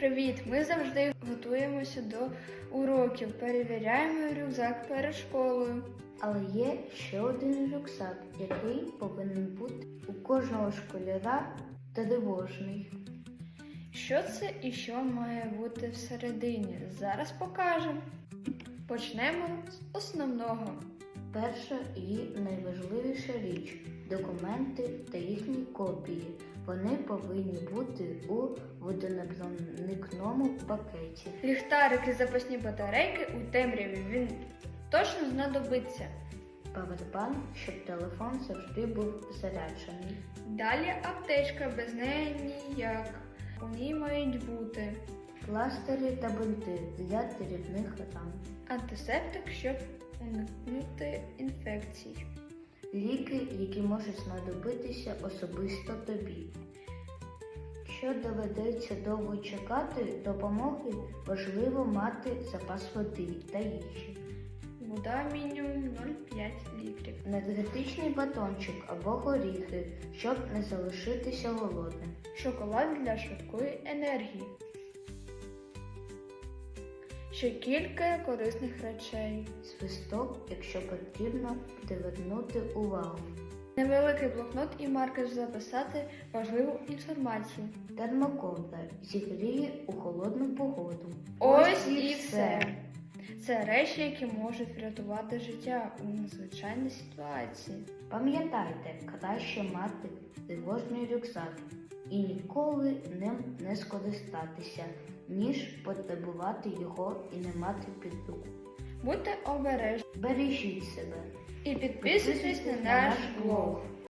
Привіт! Ми завжди готуємося до уроків, перевіряємо рюкзак перед школою. Але є ще один рюкзак, який повинен бути у кожного школяра тривожний. Що це і що має бути всередині? Зараз покажемо. Почнемо з основного. Перша і найважливіша річ документи та їхні копії. Вони повинні бути у водонепроникному пакеті. Ліхтарик і запасні батарейки у темряві він точно знадобиться. Павербанк, щоб телефон завжди був заряджений. Далі аптечка без неї ніяк. У ній мають бути Пластирі та бинти для дрібних ран. антисептик, щоб уникнути інфекцій. Ліки, які можуть знадобитися особисто тобі. Якщо доведеться довго чекати допомоги, важливо мати запас води та їжі. Вода мінімум 0,5 літрів. Енергетичний батончик або горіхи, щоб не залишитися голодним. Шоколад для швидкої енергії. Ще кілька корисних речей. Свисток, якщо потрібно, привернути увагу. Невеликий блокнот і маркер записати важливу інформацію. Термоковдра зігріє у холодну погоду. Ось і все. Це речі, які можуть врятувати життя у надзвичайній ситуації. Пам'ятайте, краще мати тривожний рюкзак і ніколи ним не скористатися, ніж потребувати його і не мати під руку. Будьте обережні Бережіть себе. і підписуйтесь на наш блог.